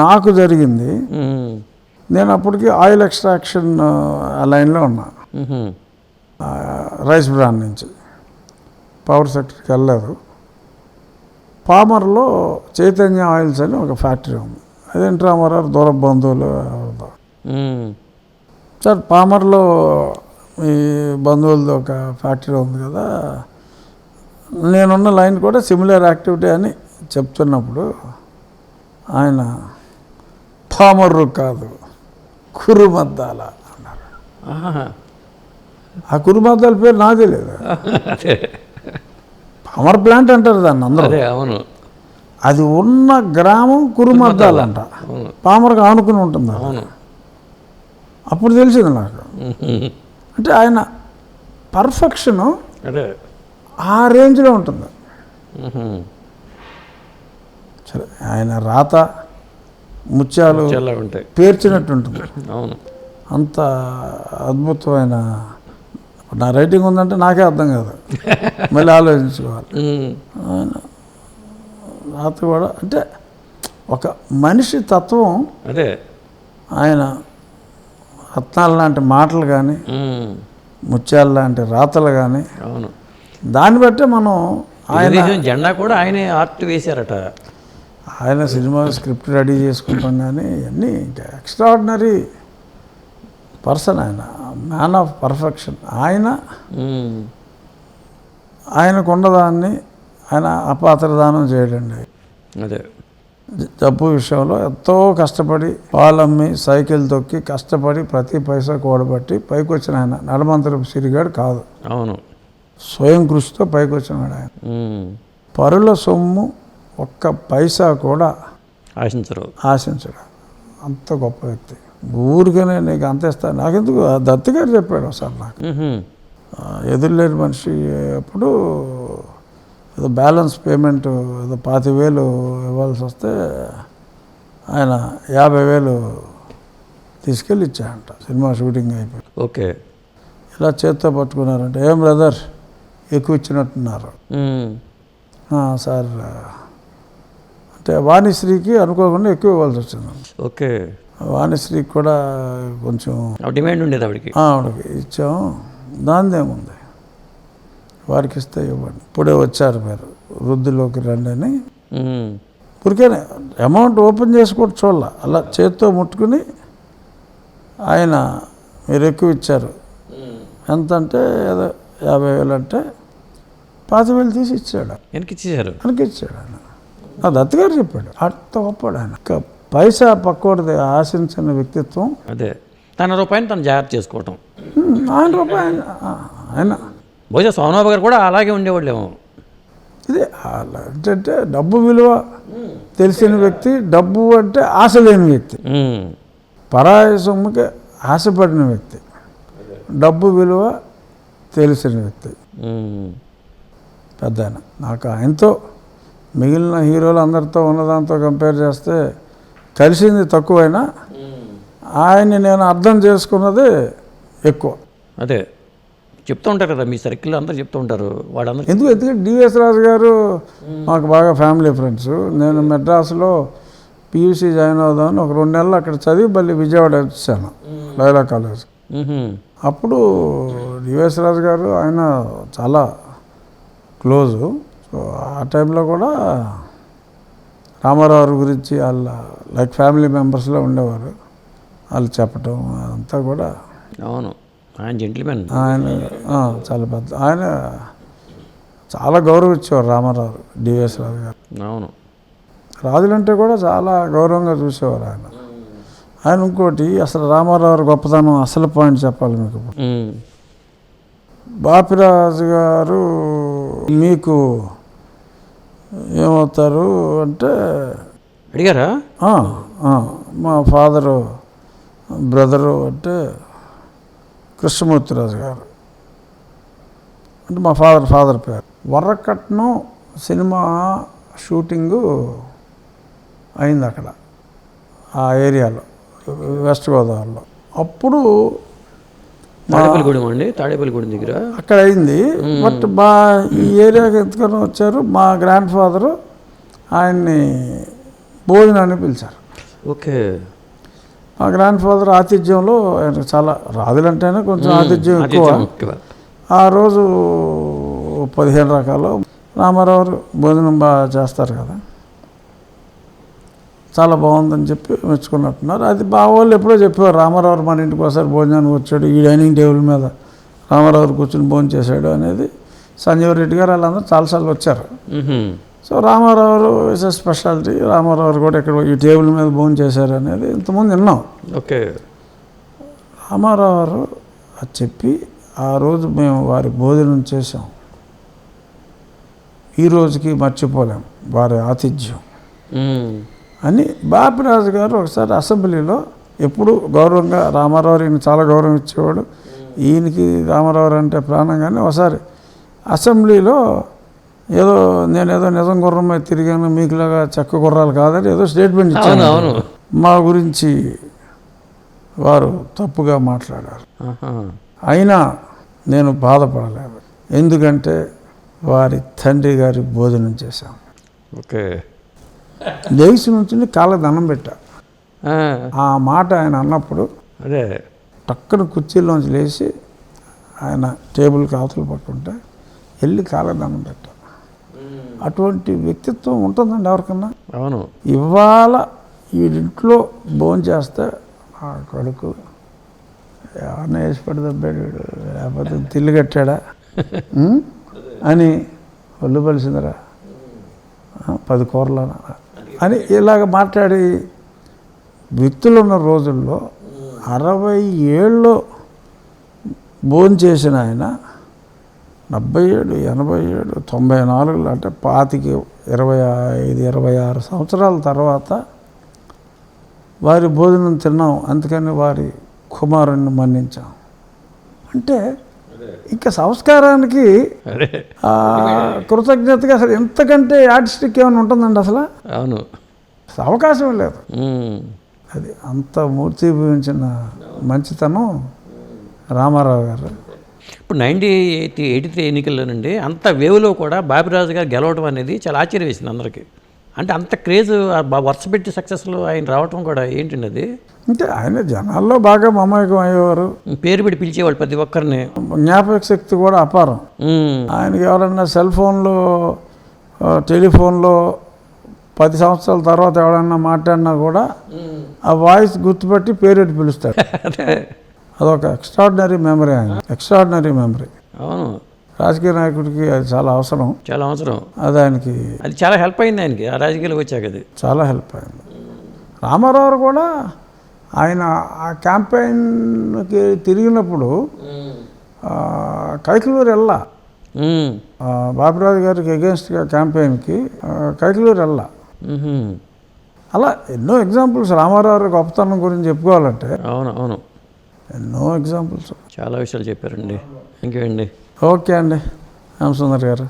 నాకు జరిగింది. నేను అప్పటికి ఆయిల్ ఎక్స్ట్రాక్షన్ లైన్లో ఉన్నా. రైస్ బ్రాండ్ నుంచి. పవర్ సెక్టర్కి వెళ్ళలేదు. పామర్లో చైతన్య ఆయిల్స్ అని ఒక ఫ్యాక్టరీ ఉంది. అదేంటి రామారావు దూర బంధువులు. సార్ పామర్లో ఈ బంధువులది ఒక ఫ్యాక్టరీ ఉంది కదా. నేనున్న లైన్ కూడా సిమిలర్ యాక్టివిటీ అని చెప్తున్నప్పుడు ఆయన పామర్రు కాదు కురుమద్దాల అన్నారు. ఆ కురుమద్దాల పేరు నాదే లేదు? పామర్ ప్లాంట్ అంటారు దాన్ని అందరూ. అదే అవును. అది ఉన్న గ్రామం కురుమద్దాలు అంట. అవును. పామర్కి ఆనుకుని ఉంటుంది. అవును. అప్పుడు తెలిసింది నాకు. అంటే ఆయన పర్ఫెక్షను ఆ రేంజ్లో ఉంటుంది. సరే ఆయన రాత ముత్యాలు ఉంటాయి. పేర్చినట్టు ఉంటుంది అవును. అంత అద్భుతమైన నా రైటింగ్ ఉందంటే నాకే అర్థం కాదు. మళ్ళీ ఆలోచించుకోవాలి. ఉమ్. ఆయన రాత కూడా అంటే ఒక మనిషి తత్వం అదే. ఆయన రత్నాలు లాంటి మాటలు కానీ. ముత్యాలు లాంటి రాతలు కానీ అవును. దాన్ని బట్టే మనం ఆయన జెండా కూడా ఆయనే ఆర్ట్ వేశారట. ఆయన సినిమా స్క్రిప్ట్ రెడీ చేసుకుంటాం కానీ అన్నీ ఇంకా ఎక్స్ట్రాడినరీ పర్సన్ ఆయన మ్యాన్ ఆఫ్ పర్ఫెక్షన్ ఆయన ఉమ్. ఆయనకు ఉన్నదాన్ని ఆయన అపాత్రదానం చేయడండి. అదే. జబ్బు విషయంలో ఎంతో కష్టపడి పాలమ్మి సైకిల్ తొక్కి కష్టపడి ప్రతి పైసా కూడబట్టి పైకి వచ్చిన ఆయన. నడమంతరపు సిరిగాడు కాదు. అవును. స్వయం కృషితో పైకి వచ్చినాడు ఆయన. పరుల సొమ్ము ఒక్క పైసా కూడా ఆశించరు. ఆశించడు అంత గొప్ప వ్యక్తి. ఊరికనే నీకు అంత ఇస్తాను నాకెందుకు? ఆ దత్తి గారు చెప్పాడు ఒకసారి నాకు. ఎదురులేని మనిషి అప్పుడు ఏదో బ్యాలెన్స్ పేమెంట్ ఏదో పాతి వేలు ఇవ్వాల్సి వస్తే ఆయన యాభై వేలు తీసుకెళ్ళి ఇచ్చాయంట సినిమా షూటింగ్ అయిపోయి. ఓకే. ఇలా చేత్తో పట్టుకున్నారంటే. ఏం బ్రదర్? ఎక్కువ ఇచ్చినట్టున్నారు. ఉమ్. "ఆ, సార్ వాణిశ్రీకి అనుకోకుండా ఎక్కువ ఇవ్వాల్సి వచ్చింది. ఓకే. వాణిశ్రీకి కూడా కొంచెం డిమాండ్ ఉండేది ఆవిడకి. ఆవిడకి ఇచ్చాం. దానిదేముంది వారికి ఇస్తే ఇవ్వండి. ఇప్పుడే వచ్చారు మీరు. వృద్ధిలోకి రండి అని. ఊరికేనే అమౌంట్ ఓపెన్ చేసి కూడా చూడాల. అలా చేత్తో ముట్టుకుని ఆయన మీరు ఎక్కువ ఇచ్చారు. ఎంత అంటే ఏదో యాభై వేలు అంటే పాతి వేలు తీసి ఇచ్చాడు. వెనక్కి ఇచ్చాడు ఆయన. నా దత్తగారు చెప్పాడు. అంత గొప్పడు ఆయన. పైసా పక్కోడిది ఆశించిన వ్యక్తిత్వం. అదే. తన రూపాయిని తను జాగ్రత్త చేసుకోవటం. ఆయన రూపాయి ఆయన. బహుశా సోమబాబు గారు కూడా అలాగే ఉండేవాళ్ళేమో. ఇది ఏంటంటే డబ్బు విలువ తెలిసిన వ్యక్తి డబ్బు అంటే ఆశ లేని వ్యక్తి. పరాయి సొమ్ముకి ఆశపడిన వ్యక్తి. డబ్బు విలువ తెలిసిన వ్యక్తి. పెద్ద నాకు ఆయనతో మిగిలిన హీరోలు అందరితో ఉన్నదాంతో కంపేర్ చేస్తే కలిసింది తక్కువైనా ఆయన్ని నేను అర్థం చేసుకున్నది ఎక్కువ. అదే చెప్తూ ఉంటారు కదా మీ సర్కిల్ అందరూ చెప్తూ ఉంటారు వాళ్ళందరూ ఎందుకు? ఎందుకంటే డిఎస్ రాజు గారు మాకు బాగా ఫ్యామిలీ ఫ్రెండ్స్. నేను మెడ్రాస్లో పియూసీ జాయిన్ అవుదామని ఒక రెండు నెలలు అక్కడ చదివి మళ్ళీ విజయవాడ వచ్చాను లైలా కాలేజ్. అప్పుడు డిఎస్ రాజు గారు ఆయన చాలా క్లోజు. సో ఆ టైంలో కూడా రామారావు గురించి వాళ్ళ లైక్ ఫ్యామిలీ మెంబర్స్లో ఉండేవారు. వాళ్ళు చెప్పటం అదంతా కూడా అవును. ఆయన జెంటిల్మెన్ ఆయన చాలా పెద్ద ఆయన చాలా గౌరవించేవారు రామారావు డిఎస్ రాజు గారు. అవును. రాజులంటే కూడా చాలా గౌరవంగా చూసేవారు ఆయన. ఆయన ఇంకోటి అసలు రామారావు గొప్పతనం అసలు పాయింట్ చెప్పాలి మీకు. బాపిరాజు గారు మీకు ఏమవుతారు అంటే అడిగారా? "ఆ, ఆ, మా ఫాదరు బ్రదరు అంటే కృష్ణమూర్తిరాజు గారు. అంటే మా ఫాదర్ ఫాదర్ పేరు. వరకట్నం సినిమా షూటింగు అయింది అక్కడ ఆ ఏరియాలో వెస్ట్ గోదావరిలో. అప్పుడు తాడేపల్లిగూడెం అండి? తాడేపల్లిగూడెం దగ్గర. అక్కడ అయింది బట్ మా ఈ ఏరియాకి ఎందుకని వచ్చారు. మా గ్రాండ్ ఫాదరు ఆయన్ని భోజనాన్ని పిలిచారు. ఓకే. మా గ్రాండ్ ఫాదర్ ఆతిథ్యంలో ఆయన చాలా రాజులంటేనే కొంచెం ఆతిథ్యం ఎక్కువ. ఆ రోజు పదిహేను రకాలు రామారావు భోజనం బాగా చేస్తారు కదా. చాలా బాగుందని చెప్పి మెచ్చుకున్నట్టున్నారు. అది బాగా వాళ్ళు ఎప్పుడో చెప్పారు రామారావు మన ఇంటికి ఒకసారి భోజనానికి వచ్చాడు ఈ డైనింగ్ టేబుల్ మీద రామారావు కూర్చుని భోజనం చేశాడు అనేది సంజీవ్ రెడ్డి గారు వాళ్ళందరూ చాలాసార్లు వచ్చారు. So Rama Rao is a speciality Rama Rao garu కూడా ఇక్కడ ఈ టేబుల్ మీద భోజనం చేశారు అనేది ఇంతకుముందు విన్నాం. ఓకే. రామారావు గారు అది చెప్పి ఆ రోజు మేము వారి భోజనం చేసాం ఈ రోజుకి మర్చిపోలేం వారి ఆతిథ్యం. అని బాపిరాజు గారు ఒకసారి అసెంబ్లీలో ఎప్పుడు గౌరవంగా రామారావు ఈయన చాలా గౌరవం ఇచ్చేవాడు ఈయనకి రామారావు అంటే ప్రాణం కానీ ఒకసారి అసెంబ్లీలో ఏదో నేను ఏదో నిజం గుర్రం మీద తిరిగాను మీకులాగా చెక్క గుర్రాలు కాదని ఏదో స్టేట్మెంట్ ఇచ్చాను. మా గురించి వారు తప్పుగా మాట్లాడారు. అయినా నేను బాధపడలేదు. ఎందుకంటే వారి తండ్రి గారి భోజనం చేశాం. ఓకే. లేచి నుంచి కాళ్ళ దండం పెట్టా. ఆ, మాట ఆయన అన్నప్పుడు అదే. టక్కున కుర్చీలోంచి లేచి ఆయన టేబుల్కి అవతలు పట్టుంటే వెళ్ళి కాళ్ళ దండం పెట్టా అటువంటి వ్యక్తిత్వం ఉంటుందండి ఎవరికన్నా? అవును. ఇవాళ వీడింట్లో భోజనం చేస్తే ఆ కొడుకు ఎవరిని వేసి పడదబ్బాడు వీడు, లేకపోతే తిల్లు కట్టాడా? అని ఒళ్ళు పలిసిందిరా పది కూరలు అని ఇలాగ మాట్లాడి వ్యక్తులున్న రోజుల్లో అరవై ఏళ్ళు భోజనం చేసిన ఆయన డెబ్బై ఏడు ఎనభై ఏడు తొంభై నాలుగులో అంటే పాతికి ఇరవై ఐదు ఇరవై ఆరు సంవత్సరాల తర్వాత వారి భోజనం తిన్నాం. అందుకని వారి కుమారుణ్ణి మన్నించాం. అంటే ఇంకా సంస్కారానికి కృతజ్ఞతగా అసలు ఎంతకంటే ఆర్టిస్టిక్ ఏమైనా ఉంటుందండి అసలు? అవును. అవకాశం లేదు. అది అంత మూర్తిభవించిన మంచితనం రామారావు గారు. ఇప్పుడు నైన్టీ ఎయిటీ ఎయిటీ త్రీ ఎన్నికల్లోనండి అంత వేవ్లో కూడా బాపిరాజు గారు గెలవడం అనేది చాలా ఆశ్చర్యం వేసింది అందరికీ. అంటే అంత క్రేజ్ వరుస పెట్టి సక్సెస్లో ఆయన రావటం కూడా ఏంటండి అది? అంటే ఆయన జనాల్లో బాగా మమేకం అయ్యేవారు. పేరు పెట్టి పిలిచేవాళ్ళు ప్రతి ఒక్కరిని. జ్ఞాపక శక్తి కూడా అపారం. ఆయనకి ఎవరన్నా సెల్ ఫోన్లో టెలిఫోన్లో పది సంవత్సరాల తర్వాత ఎవడన్నా మాట్లాడినా కూడా ఆ వాయిస్ గుర్తుపట్టి పేరెట్టి పిలుస్తాడు. అదే. అదొక ఎక్స్ట్రాడినరీ మెమరీ ఆయన. Extraordinary memory. అవును. రాజకీయ నాయకుడికి అది చాలా అవసరం. చాలా అవసరం. అది ఆయనకి అది చాలా హెల్ప్ అయింది ఆయనకి ఆ రాజకీయాలకు వచ్చాక అది. చాలా హెల్ప్ అయింది. రామారావు కూడా ఆయన ఆ క్యాంపెయిన్కి తిరిగినప్పుడు కైకలూరు వెళ్ళా బాపిరాజు గారికి అగేన్స్ట్గా క్యాంపెయిన్కి కైకలూరు వెళ్ళా. అలా ఎన్నో ఎగ్జాంపుల్స్ రామారావు గొప్పతనం గురించి చెప్పుకోవాలంటే అవును అవును. ఎన్నో ఎగ్జాంపుల్స్ చాలా విషయాలు చెప్పారండి. ఇంకేండి ఓకే అండి రామసుందర్ గారు